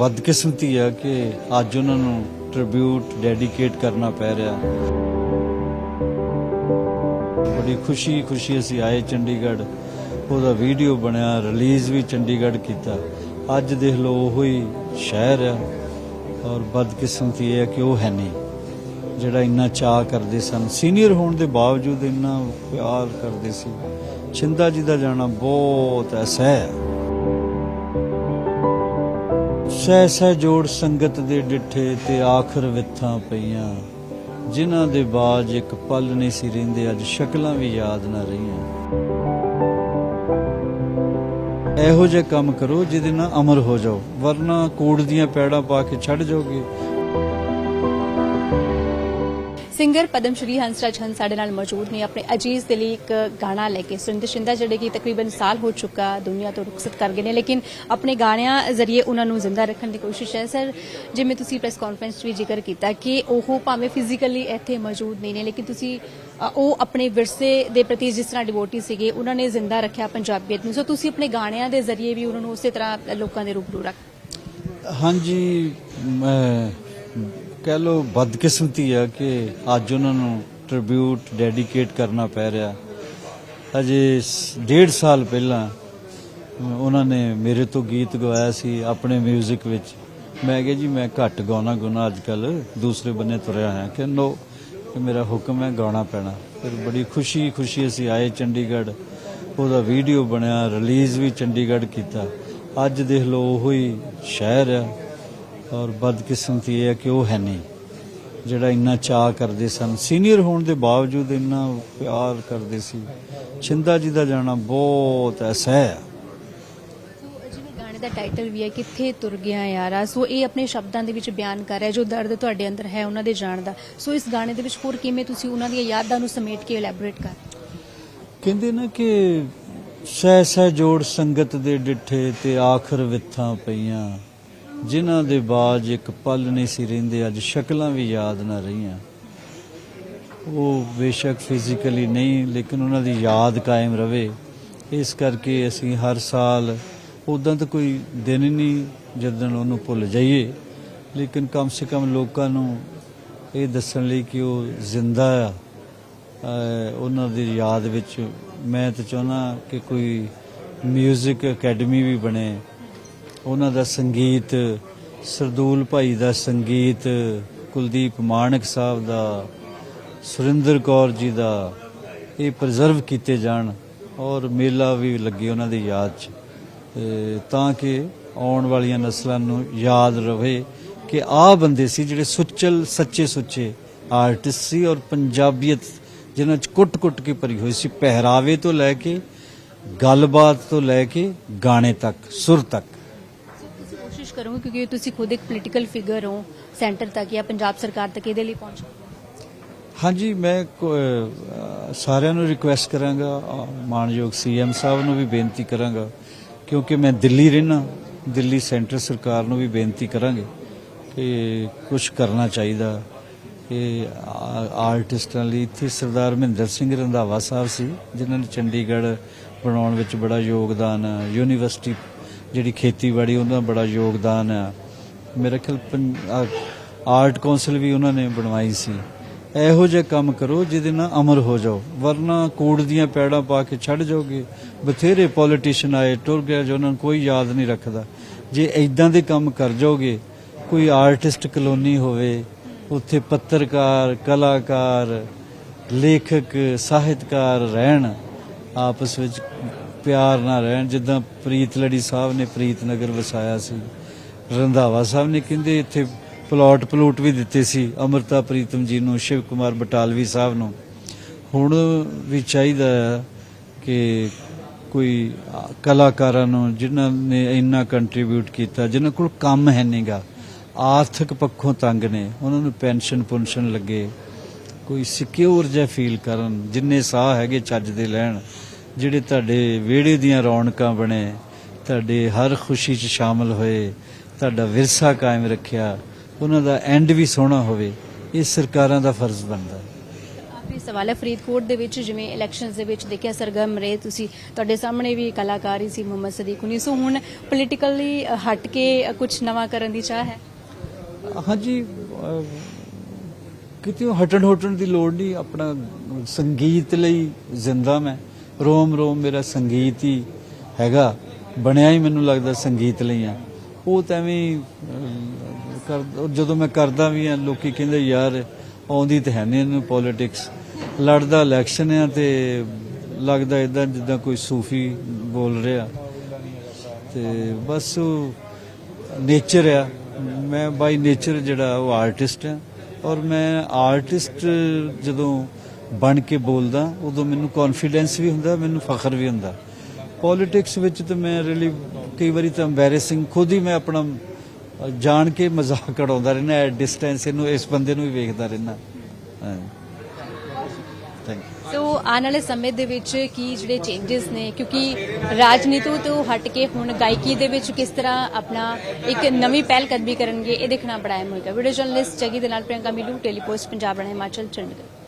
ਬਦਕਿਸਮਤੀ ਆ ਕਿ ਅੱਜ ਉਹਨਾਂ ਨੂੰ ਟ੍ਰਿਬਿਊਟ ਡੈਡੀਕੇਟ ਕਰਨਾ ਪੈ ਰਿਹਾ। ਬੜੀ ਖੁਸ਼ੀ ਖੁਸ਼ੀ ਅਸੀਂ ਆਏ ਚੰਡੀਗੜ੍ਹ। ਉਹਦਾ ਵੀਡੀਓ ਬਣਿਆ ਰਿਲੀਜ਼ ਵੀ ਚੰਡੀਗੜ੍ਹ ਕੀਤਾ। ਅੱਜ ਦੇਖ ਲਓ, ਉਹ ਹੀ ਸ਼ਹਿਰ ਆ ਔਰ ਬਦਕਿਸਮਤੀ ਇਹ ਹੈ ਕਿ ਉਹ ਹੈ ਨਹੀਂ। ਜਿਹੜਾ ਇੰਨਾ ਚਾਹ ਕਰਦੇ ਸਨ। ਸੀਨੀਅਰ ਹੋਣ ਦੇ ਬਾਵਜੂਦ ਇੰਨਾ ਪਿਆਰ ਕਰਦੇ ਸੀ। ਛਿੰਦਾ ਜੀ ਦਾ ਜਾਣਾ ਬਹੁਤ ਅਸਹਿ ਹੈ। ਸਹਿ ਸਹਿ ਜੋੜ ਸੰਗਤ ਦੇ ਡਿੱਠੇ ਤੇ ਆਖਰ ਵਿਥਾਂ ਪਈਆਂ। ਜਿਨ੍ਹਾਂ ਦੇ ਬਾਜ ਇੱਕ ਪਲ ਨਹੀਂ ਸੀ ਰਹਿੰਦੇ, ਅੱਜ ਸ਼ਕਲਾਂ ਵੀ ਯਾਦ ਨਾ ਰਹੀਆਂ। ਇਹੋ ਜਿਹੇ ਕੰਮ ਕਰੋ ਜਿਹਦੇ ਨਾਲ ਅਮਰ ਹੋ ਜਾਓ, ਵਰਨਾ ਕੋੜ ਦੀਆਂ ਪੈੜਾਂ ਪਾ ਕੇ ਛੱਡ ਜਾਓਗੇ। ਸਿੰਗਰ ਪਦਮ ਸ਼੍ਰੀ ਹੰਸਰਾਜ ਹੰਸ ਸਾਡੇ ਨਾਲ ਮੌਜੂਦ ਨੇ। ਆਪਣੇ ਅਜੀਜ਼ ਦੇ ਲਈ ਇੱਕ ਗਾਣਾ ਲੈ ਕੇ ਸੁਰਿੰਦਰ ਸ਼ਿੰਦਾ, ਜਿਹੜੇ ਕਿ ਤਕਰੀਬਨ ਸਾਲ ਹੋ ਚੁੱਕਾ ਦੁਨੀਆ ਤੋਂ ਰੁਖਸਤ ਕਰ ਗਏ ਨੇ, ਲੇਕਿਨ ਆਪਣੇ ਗਾਣਿਆਂ ਜ਼ਰੀਏ ਉਹਨਾਂ ਨੂੰ ਜ਼ਿੰਦਾ ਰੱਖਣ ਦੀ ਕੋਸ਼ਿਸ਼ ਹੈ। ਸਰ, ਜਿਵੇਂ ਤੁਸੀਂ ਪ੍ਰੈਸ ਕਾਨਫਰੰਸ 'ਚ ਵੀ ਜ਼ਿਕਰ ਕੀਤਾ ਕਿ ਉਹ ਭਾਵੇਂ ਫਿਜ਼ੀਕਲੀ ਇੱਥੇ ਮੌਜੂਦ ਨਹੀਂ ਨੇ, ਲੇਕਿਨ ਤੁਸੀਂ ਉਹ ਆਪਣੇ ਵਿਰਸੇ ਦੇ ਪ੍ਰਤੀ ਜਿਸ ਤਰ੍ਹਾਂ ਡਿਵੋਟੀ ਸੀਗੇ, ਉਹਨਾਂ ਨੇ ਜ਼ਿੰਦਾ ਰੱਖਿਆ ਪੰਜਾਬੀਅਤ ਨੂੰ। ਸੋ ਤੁਸੀਂ ਆਪਣੇ ਗਾਣਿਆਂ ਦੇ ਜ਼ਰੀਏ ਵੀ ਉਹਨਾਂ ਨੂੰ ਉਸੇ ਤਰ੍ਹਾਂ ਲੋਕਾਂ ਦੇ ਰੂਬਰੂ ਰੱਖ ਹਾਂਜੀ, ਮੈਂ ਕਹਿ ਲੋ ਬਦਕਿਸਮਤੀ ਆ ਕਿ ਅੱਜ ਉਹਨਾਂ ਨੂੰ ਟ੍ਰਿਬਿਊਟ ਡੈਡੀਕੇਟ ਕਰਨਾ ਪੈ ਰਿਹਾ। ਅਜੇ ਸ- ਡੇਢ ਸਾਲ ਪਹਿਲਾਂ ਉਹਨਾਂ ਨੇ ਮੇਰੇ ਤੋਂ ਗੀਤ ਗਵਾਇਆ ਸੀ ਆਪਣੇ 뮤직 ਵਿੱਚ। ਮੈਂ ਕਿਹਾ ਜੀ, ਮੈਂ ਘੱਟ ਗਾਉਣਾ ਗੁਣਾ ਅੱਜ ਕੱਲ ਦੂਸਰੇ ਬੰਨੇ ਤੁਰਿਆ ਹਾਂ ਕਿ ਨੋ, ਕਿ ਮੇਰਾ ਹੁਕਮ ਹੈ ਗਾਉਣਾ ਪੈਣਾ। ਫਿਰ ਬੜੀ ਖੁਸ਼ੀ ਖੁਸ਼ੀ ਅਸੀਂ ਆਏ ਚੰਡੀਗੜ੍ਹ। ਉਹਦਾ ਵੀਡੀਓ ਬਣਿਆ ਰਿਲੀਜ਼ ਵੀ ਚੰਡੀਗੜ੍ਹ ਕੀਤਾ। ਅੱਜ ਦੇਖ ਲਓ, ਉਹੋ ਹੀ ਸ਼ਹਿਰ ਆ। ਔਰ ਬਦਕਿਸਮਤੀ ਇਹ ਹੈ ਕਿ ਉਹ ਹੈ ਨਹੀਂ। ਜਿਹੜਾ ਇੰਨਾ ਚਾਹ ਕਰਦੇ ਸਨ ਸੀਨੀਅਰ ਹੋਣ ਦੇ ਬਾਵਜੂਦ ਇੰਨਾ ਪਿਆਰ ਕਰਦੇ ਸੀ। ਛਿੰਦਾ ਜੀ ਦਾ ਜਾਣਾ ਬਹੁਤ ਐਸਾ ਹੈ। ਦਾ ਟਾਈਟਲ ਵੀ ਹੈ ਕਿੱਥੇ ਤੁਰ ਗਿਆ ਯਾਰਾ? ਸੋ ਇਹ ਆਪਣੇ ਸ਼ਬਦਾਂ ਦੇ ਵਿੱਚ ਬਿਆਨ ਕਰ ਰਿਹਾ ਜੋ ਦਰਦ ਤੁਹਾਡੇ ਅੰਦਰ ਹੈ ਉਹਨਾਂ ਦੇ ਜਾਣ ਦਾ। ਸੋ ਇਸ ਗਾਣੇ ਦੇ ਵਿੱਚ ਹੋਰ ਕਿਵੇਂ ਤੁਸੀਂ ਉਹਨਾਂ ਦੀਆਂ ਯਾਦਾਂ ਨੂੰ ਸਮੇਟ ਕੇ ਇਲੈਬੋਰੇਟ ਕਰ ਕਹਿੰਦੇ ਨਾ ਕਿ ਸਹਿ ਸਹਿ ਜੋੜ ਸੰਗਤ ਦੇ ਡਿੱਠੇ ਤੇ ਆਖਰ ਵਿਥਾਂ ਪਈਆਂ। ਜਿਨ੍ਹਾਂ ਦੇ ਬਾਜ ਇੱਕ ਪਲ ਨਹੀਂ ਸੀ ਰਹਿੰਦੇ, ਅੱਜ ਸ਼ਕਲਾਂ ਵੀ ਯਾਦ ਨਾ ਰਹੀਆਂ। ਉਹ ਬੇਸ਼ੱਕ ਫਿਜ਼ੀਕਲੀ ਨਹੀਂ, ਲੇਕਿਨ ਉਹਨਾਂ ਦੀ ਯਾਦ ਕਾਇਮ ਰਵੇ। ਇਸ ਕਰਕੇ ਅਸੀਂ ਹਰ ਸਾਲ ਉਦਾਂ ਤਾਂ ਕੋਈ ਦਿਨ ਹੀ ਨਹੀਂ ਜਦੋਂ ਉਹਨੂੰ ਭੁੱਲ ਜਾਈਏ, ਲੇਕਿਨ ਕਮ ਸੇ ਕਮ ਲੋਕਾਂ ਨੂੰ ਇਹ ਦੱਸਣ ਲਈ ਕਿ ਉਹ ਜ਼ਿੰਦਾ ਆ। ਉਹਨਾਂ ਦੀ ਯਾਦ ਵਿੱਚ ਮੈਂ ਤਾਂ ਚਾਹੁੰਦਾ ਕਿ ਕੋਈ 뮤직 ਅਕੈਡਮੀ ਵੀ ਬਣੇ ਉਹਨਾਂ ਦਾ ਸੰਗੀਤ, ਸਰਦੂਲ ਭਾਈ ਦਾ ਸੰਗੀਤ, ਕੁਲਦੀਪ ਮਾਨਕ ਸਾਹਿਬ ਦਾ, ਸੁਰਿੰਦਰ ਕੌਰ ਜੀ ਦਾ, ਇਹ ਪ੍ਰੀਜ਼ਰਵ ਕੀਤੇ ਜਾਣ ਔਰ ਮੇਲਾ ਵੀ ਲੱਗੇ ਉਹਨਾਂ ਦੀ ਯਾਦ 'ਚ। ਤਾਂ ਕਿ ਆਉਣ ਵਾਲੀਆਂ ਨਸਲਾਂ ਨੂੰ ਯਾਦ ਰਹੇ ਕਿ ਆਹ ਬੰਦੇ ਸੀ ਜਿਹੜੇ ਸੁੱਚਲ, ਸੱਚੇ ਸੁੱਚੇ ਆਰਟਿਸਟ ਸੀ ਔਰ ਪੰਜਾਬੀਅਤ ਜਿਨ੍ਹਾਂ 'ਚ ਕੁੱਟ-ਕੁੱਟ ਕੇ ਭਰੀ ਹੋਈ ਸੀ। ਪਹਿਰਾਵੇ ਤੋਂ ਲੈ ਕੇ, ਗੱਲਬਾਤ ਤੋਂ ਲੈ ਕੇ, ਗਾਣੇ ਤੱਕ, ਸੁਰ ਤੱਕ। ਕੋਸ਼ਿਸ਼ ਕਰੋਗੇ ਕਿਉਂਕਿ ਤੁਸੀਂ ਖੁਦ ਇੱਕ ਪੋਲੀਟੀਕਲ ਫਿਗਰ ਹੋ ਸੈਂਟਰ ਤੱਕ ਜਾਂ ਪੰਜਾਬ ਸਰਕਾਰ ਤੱਕ ਇਹਦੇ ਲਈ ਪਹੁੰਚੋ ਹਾਂਜੀ, ਮੈਂ ਸਾਰਿਆਂ ਨੂੰ ਰਿਕੁਐਸਟ ਕਰਾਂਗਾ, ਅਹ, ਮਾਨਯੋਗ ਸੀਐਮ ਸਾਹਿਬ ਨੂੰ ਵੀ ਬੇਨਤੀ ਕਰਾਂਗਾ, ਕਿਉਂਕਿ ਮੈਂ ਦਿੱਲੀ ਰਹਿਣਾ, ਦਿੱਲੀ ਸੈਂਟਰ ਸਰਕਾਰ ਨੂੰ ਵੀ ਬੇਨਤੀ ਕਰਾਂਗੇ ਕਿ ਕੁਝ ਕਰਨਾ ਚਾਹੀਦਾ। ਕਿ ਆਰਟਿਸਟਾਂ ਲਈ ਇੱਥੇ ਸਰਦਾਰ ਮਹਿੰਦਰ ਸਿੰਘ ਰੰਧਾਵਾ ਸਾਹਿਬ ਸੀ, ਜਿਨ੍ਹਾਂ ਨੇ ਚੰਡੀਗੜ੍ਹ ਬਣਾਉਣ ਵਿੱਚ ਬੜਾ ਯੋਗਦਾਨ ਯੂਨੀਵਰਸਿਟੀ ਜਿਹੜੀ ਖੇਤੀਬਾੜੀ, ਉਹਨਾਂ ਦਾ ਬੜਾ ਯੋਗਦਾਨ ਆ। ਮੇਰੇ ਖਿਆਲ ਪੰ- ਆਰਟ ਕੌਂਸਲ ਵੀ ਉਹਨਾਂ ਨੇ ਬਣਵਾਈ ਸੀ। ਇਹੋ ਜਿਹੇ ਕੰਮ ਕਰੋ, ਜਿਹਦੇ ਨਾਲ ਅਮਰ ਹੋ ਜਾਓ। ਵਰਨਾ ਕੋੜ ਦੀਆਂ ਪੈੜਾਂ ਪਾ ਕੇ ਛੱਡ ਜਾਓਗੇ। ਬਥੇਰੇ ਪੋਲੀਟੀਸ਼ੀਅਨ ਆਏ, ਟੁਰ ਗਏ ਜੋ ਉਹਨਾਂ ਨੂੰ ਕੋਈ ਯਾਦ ਨਹੀਂ ਰੱਖਦਾ। ਜੇ ਐਦਾਂ ਦੇ ਕੰਮ ਕਰ ਜਾਓਗੇ, ਕੋਈ ਆਰਟਿਸਟ ਕਲੋਨੀ ਹੋਵੇ, ਉੱਥੇ ਪੱਤਰਕਾਰ, ਕਲਾਕਾਰ, ਲੇਖਕ, ਸਾਹਿਤਕਾਰ ਰਹਿਣ, ਆਪਸ ਵਿੱਚ ਪਿਆਰ ਨਾਲ ਰਹਿਣ। ਜਿੱਦਾਂ ਪ੍ਰੀਤ ਲੜੀ ਸਾਹਿਬ ਨੇ ਪ੍ਰੀਤ ਨਗਰ ਵਸਾਇਆ ਸੀ। ਰੰਧਾਵਾ ਸਾਹਿਬ ਨੇ ਕਹਿੰਦੇ ਇੱਥੇ ਪਲਾਟ ਪਲੂਟ ਵੀ ਦਿੱਤੇ ਸੀ ਅਮਰਤਾ ਪ੍ਰੀਤਮ ਜੀ ਨੂੰ, ਸ਼ਿਵ ਕੁਮਾਰ ਬਟਾਲਵੀ ਸਾਹਿਬ ਨੂੰ। ਹੁਣ ਵੀ ਚਾਹੀਦਾ ਹੈ ਕਿ ਕੋਈ ਕਲਾਕਾਰਾਂ ਨੂੰ ਜਿਨ੍ਹਾਂ ਨੇ ਇੰਨਾ ਕੰਟਰੀਬਿਊਟ ਕੀਤਾ, ਜਿਨ੍ਹਾਂ ਕੋਲ ਕੰਮ ਹੈ ਨਹੀਂਗਾ ਆਰਥਿਕ ਪੱਖੋਂ ਤੰਗ ਨੇ, ਉਹਨਾਂ ਨੂੰ ਪੈਨਸ਼ਨ ਪੁਨਸ਼ਨ ਲੱਗੇ, ਕੋਈ ਸਿਕਿਉਰ ਜਿਹਾ ਫੀਲ ਕਰਨ, ਜਿੰਨੇ ਸਾਹ ਹੈਗੇ ਚੱਜ ਦੇ ਲੈਣ। ਜਿਹੜੇ ਤੁਹਾਡੇ ਵਿਹੜੇ ਦੀਆਂ ਰੌਣਕਾਂ ਬਣੇ ਤੁਹਾਡੇ ਹਰ ਖੁਸ਼ੀ 'ਚ ਸ਼ਾਮਲ ਹੋਏ ਤੁਹਾਡਾ ਵਿਰਸਾ ਕਾਇਮ ਰੱਖਿਆ ਉਹਨਾਂ ਦਾ ਐਂਡ ਵੀ ਸੋਹਣਾ ਹੋਵੇ ਇਹ ਸਰਕਾਰਾਂ ਦਾ ਫਰਜ਼ ਬਣਦਾ ਹੈ। ਸਵਾਲ ਹੈ ਫਰੀਦਕੋਟ ਦੇ ਵਿੱਚ ਜਿਵੇਂ ਇਲੈਕਸ਼ਨਸ ਦੇ ਵਿੱਚ ਦੇਖਿਆ ਸਰਗਰਮ ਰਹੇ ਤੁਸੀਂ ਤੁਹਾਡੇ ਸਾਹਮਣੇ ਵੀ ਕਲਾਕਾਰ ਹੀ ਸੀ ਮੁਹੰਮਦ ਸਦੀਕ ਹੁਣੀ ਸੋ ਹੁਣ ਪੋਲੀਟੀਕਲੀ ਹਟ ਕੇ ਕੁਝ ਨਵਾਂ ਕਰਨ ਦੀ ਚਾਹ ਹੈ? ਹਾਂਜੀ ਕਿਤੇ ਹਟਣ ਹੁਟਣ ਦੀ ਲੋੜ ਨਹੀਂ ਆਪਣਾ ਸੰਗੀਤ ਲਈ ਜ਼ਿੰਦਾ ਮੈਂ। ਰੋਮ ਰੋਮ ਮੇਰਾ ਸੰਗੀਤ ਹੀ ਹੈਗਾ। ਬਣਿਆ ਹੀ ਮੈਨੂੰ ਲੱਗਦਾ ਸੰਗੀਤ ਲਈ ਆ। ਉਹ ਤਾਂ ਐਵੇਂ ਹੀ, ਅਹ, ਕਰ ਜਦੋਂ ਮੈਂ ਕਰਦਾ ਵੀ ਆ ਲੋਕੀ ਕਹਿੰਦੇ ਯਾਰ ਆਉਂਦੀ ਤਾਂ ਹੈ ਨਹੀਂ ਇਹਨੂੰ ਪੋਲਿਟਿਕਸ ਲੜਦਾ ਇਲੈਕਸ਼ਨ ਆ ਤੇ ਲੱਗਦਾ ਇਦਾਂ ਜਿੱਦਾਂ ਕੋਈ ਸੂਫੀ ਬੋਲ ਰਿਹਾ। ਤੇ ਬਸ ਉਹ ਨੇਚਰ ਆ। ਮੈਂ ਬਾਈ ਨੇਚਰ ਜਿਹੜਾ ਉਹ ਆਰਟਿਸਟ ਆ। ਔਰ ਮੈਂ ਆਰਟਿਸਟ ਜਦੋਂ ਬਣ ਕੇ ਬੋਲਦਾ, ਉਦੋਂ ਮੈਨੂੰ ਕੌਨਫੀਡੈਂਸ ਵੀ ਹੁੰਦਾ, ਮੈਨੂੰ ਫਖਰ ਵੀ ਹੁੰਦਾ। ਪੋਲਿਟਿਕਸ ਵਿੱਚ ਤਾਂ ਮੈਂ ਰੀਲੀ ਕਈ ਵਾਰੀ ਤਾਂ ਐਮਬੈਰੇਸਿੰਗ ਖੁਦ ਹੀ ਮੈਂ ਆਪਣਾ ਜਾਣ ਕੇ ਮਜ਼ਾਕ ਕਢਾਉਂਦਾ ਰਹਿਣਾ ਐਟ ਡਿਸਟੈਂਸ ਇਹਨੂੰ, ਇਸ ਬੰਦੇ ਨੂੰ ਵੀ ਵੇਖਦਾ ਰਹਿਣਾ ਥੈਂਕ ਯੂ ਸੋ ਆਉਣ ਵਾਲੇ ਸਮੇਂ ਦੇ ਵਿੱਚ ਕੀ ਜਿਹੜੇ ਚੇਂਜਸ ਨੇ? ਕਿਉਂਕਿ ਰਾਜਨੀਤੀ ਤੋਂ ਹਟ ਕੇ ਹੁਣ ਗਾਇਕੀ ਦੇ ਵਿੱਚ ਕਿਸ ਤਰ੍ਹਾਂ ਆਪਣਾ ਇੱਕ ਨਵੀਂ ਪਹਿਲ ਕਦਮੀ ਕਰਨਗੇ, ਇਹ ਦੇਖਣਾ ਬੜਾ ਅਹਿਮ ਹੋਏਗਾ। ਵੀਡੀਓ ਜਰਨਲਿਸਟ ਜਗੀ ਦੇ ਨਾਲ ਪ੍ਰਿਯੰਕਾ ਮਿਲੂ ਟੈਲੀਪੋਸਟ ਪੰਜਾਬ ਰਣਾ ਹਿਮਾਚਲ, ਚੰਡੀਗੜ੍ਹ।